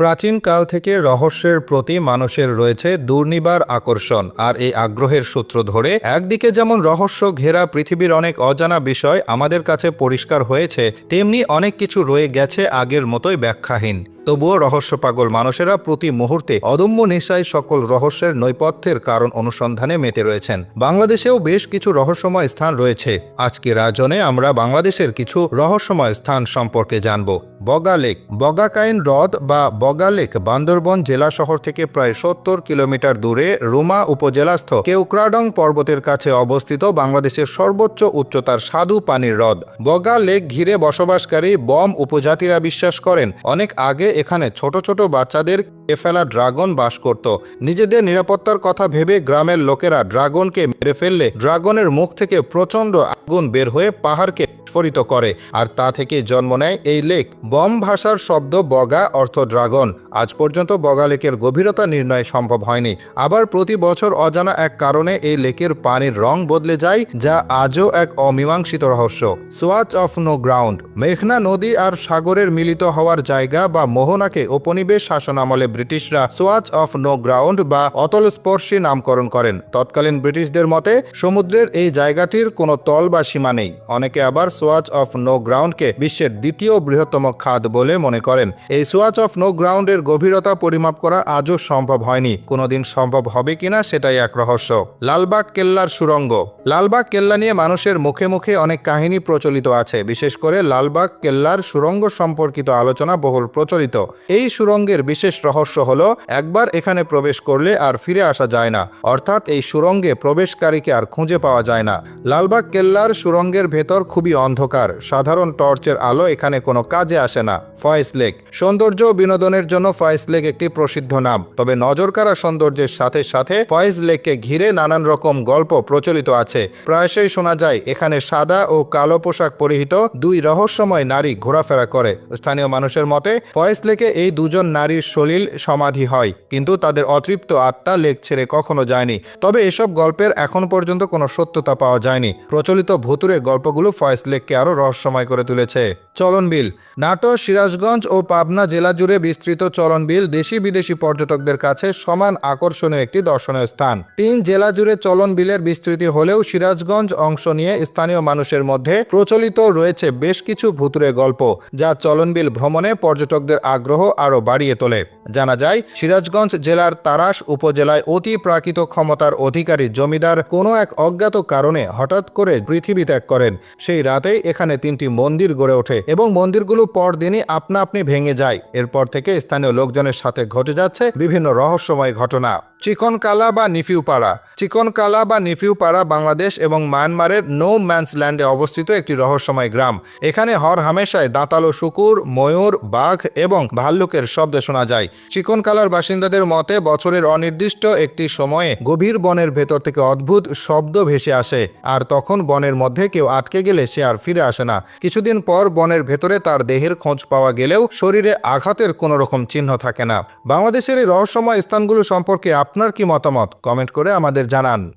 প্রাচীনকাল থেকে রহস্যের প্রতি মানুষের রয়েছে দুর্নিবার আকর্ষণ, আর এই আগ্রহের সূত্র ধরে একদিকে যেমন রহস্য ঘেরা পৃথিবীর অনেক অজানা বিষয় আমাদের কাছে পরিষ্কার হয়েছে, তেমনি অনেক কিছু রয়ে গেছে আগের মতোই ব্যাখ্যাহীন। তবুও রহস্য পাগল মানুষেরা প্রতি মুহূর্তে অদম্য নেশায় সকল রহস্যের নৈপথ্যের কারণ অনুসন্ধানে মেতে রয়েছেন। বাংলাদেশেও বেশ কিছু রহস্যময় স্থান রয়েছে। আজকের আয়োজনে আমরা বাংলাদেশের কিছু রহস্যময় স্থান সম্পর্কে জানব। বগা লেক, বগাকাইন হ্রদ বা বগা লেক বান্দরবন জেলা শহর থেকে প্রায় সত্তর কিলোমিটার দূরে রুমা উপজেলাস্থ কেউক্রাডং পর্বতের কাছে অবস্থিত বাংলাদেশের সর্বোচ্চ উচ্চতার স্বাদু পানির হ্রদ। বগা লেক ঘিরে বসবাসকারী বম উপজাতিরা বিশ্বাস করেন, অনেক আগে এখানে ছোট ছোট বাচ্চাদের ফেলা ড্রাগন বাস করত। নিজেদের নিরাপত্তার কথা ভেবে গ্রামের লোকেরা ড্রাগনকে মেরে ফেললে ড্রাগনের মুখ থেকে প্রচণ্ড আগুন বের হয়ে পাহাড়কে বিস্ফোরিত করে, আর তা থেকে জন্ম নেয় এই লেক। বম ভাষার শব্দ বগা অর্থ ড্রাগন। আজ পর্যন্ত বগা লেকের গভীরতা নির্ণয় সম্ভব হয়নি। আবার প্রতি বছর অজানা এক কারণে এই লেকের পানির রং বদলে যায়, যা আজও এক অমীমাংসিত রহস্য। Swatch of no ground. মেঘনা নদী আর সাগরের মিলিত হওয়ার জায়গা বা মোহনাকে উপনিবেশ শাসন আমলে ব্রিটিশরা সোয়াচ অফ নো গ্রাউন্ড বা অতল স্পর্শী নামকরণ করেন। তৎকালীন ব্রিটিশদের মতে, সমুদ্রের এই জায়গাটির কোনো তল বা সীমা নেই। অনেকে আবার সোয়াচ অফ নো গ্রাউন্ডকে বিশ্বের দ্বিতীয় বৃহত্তম খাদ বলে মনে করেন। এই সোয়াচ অফ নো গ্রাউন্ডের গভীরতা পরিমাপ করা আজও সম্ভব হয়নি। কোনোদিন সম্ভব হবে কিনা সেটাই এক রহস্য। লালবাগ কেল্লার সুরঙ্গ। লালবাগ কেল্লা নিয়ে মানুষের মুখে মুখে অনেক কাহিনী প্রচলিত আছে। বিশেষ করে লালবাগ কেল্লার সুরঙ্গ সম্পর্কিত আলোচনা বহুল প্রচলিত। এই সুরঙ্গের বিশেষ রহস্য হলো, একবার এখানে প্রবেশ করলে আর ফিরে আসা যায় না। অর্থাৎ এই সুরঙ্গে প্রবেশকারীকে আর খুঁজে পাওয়া যায় না। লালবাগ কেল্লার সুরঙ্গের ভেতর খুবই অন্ধকার। সাধারণ টর্চের আলো এখানে কোনো কাজে আসে না। Foy's Lake. সৌন্দর্য বিনোদনের জন্য ফয়েস লেক একটি প্রসিদ্ধ নাম। তবে নজর নজরকাড়া সৌন্দর্যের সাথে সাথে ফয়েজ লেককে ঘিরে নানান রকম গল্প প্রচলিত আছে। প্রায়শই শোনা যায়, এখানে সাদা ও কালো পোশাক পরিহিত দুই রহস্যময় নারী ঘোরাফেরা করে। স্থানীয় মানুষের মতে, ফয়েজ লেকে এই দুজন নারীর সলিল সমাধি হয়, কিন্তু তাদের অতৃপ্ত আত্মা লেক ছেড়ে কখনো যায়নি। তবে এসব গল্পের এখন পর্যন্ত কোনো সত্যতা পাওয়া যায়নি। প্রচলিত ভুতুরে গল্পগুলো ফয়েজ লেককে আরও রহস্যময় করে তুলেছে। চলনবিল নাটোর সিরাজগঞ্জ ও পাবনা জেলা জুড়ে বিস্তৃত চলনবিল দেশি বিদেশি পর্যটকদের কাছে সমান আকর্ষণীয় একটি দর্শনীয় স্থান। তিন জেলা জুড়ে চলনবিলের বিস্তৃতি হলেও সিরাজগঞ্জ অংশ নিয়ে স্থানীয় মানুষের মধ্যে প্রচলিত রয়েছে বেশ কিছু ভুতুরে গল্প, যা চলনবিল ভ্রমণে পর্যটকদের আগ্রহ আরও বাড়িয়ে তোলে। জানা যায়, সিরাজগঞ্জ জেলার তারাস উপজেলায় অতি প্রাকৃত ক্ষমতার অধিকারী জমিদার কোনো এক অজ্ঞাত কারণে হঠাৎ করে পৃথিবী ত্যাগ করেন। সেই রাতেই এখানে তিনটি মন্দির গড়ে ওঠে এবং মন্দিরগুলো পরদিনই আপনা আপনি ভেঙে যায়। এরপর থেকে স্থানীয় লোকজনের সাথে ঘটে যাচ্ছে বিভিন্ন রহস্যময় ঘটনা। চিকনকালা বা নিফিউপাড়া। চিকনকালা বা নিফিউপাড়া বাংলাদেশ এবং মায়ানমারের নো ম্যান্স ল্যান্ডে অবস্থিত একটি রহস্যময় গ্রাম। এখানে হর হামেশায় দাঁতালো শুকুর, ময়ূর, বাঘ এবং ভাল্লুকের শব্দ শোনা যায়। চিকনকালার বাসিন্দাদের মতে, বছরের অনির্দিষ্ট একটি সময়ে গভীর বনের ভেতর থেকে অদ্ভুত শব্দ ভেসে আসে, আর তখন বনের মধ্যে কেউ আটকে গেলে সে আর ফিরে আসে না। কিছুদিন পর বনের ভেতরে তার দেহের খোঁজ পাওয়া গেলেও শরীরে আঘাতের কোনো রকম চিহ্ন থাকে না। বাংলাদেশের এই রহস্যময় স্থানগুলো সম্পর্কে আপনার কি মতামত? কমেন্ট করে আমাদের জানান।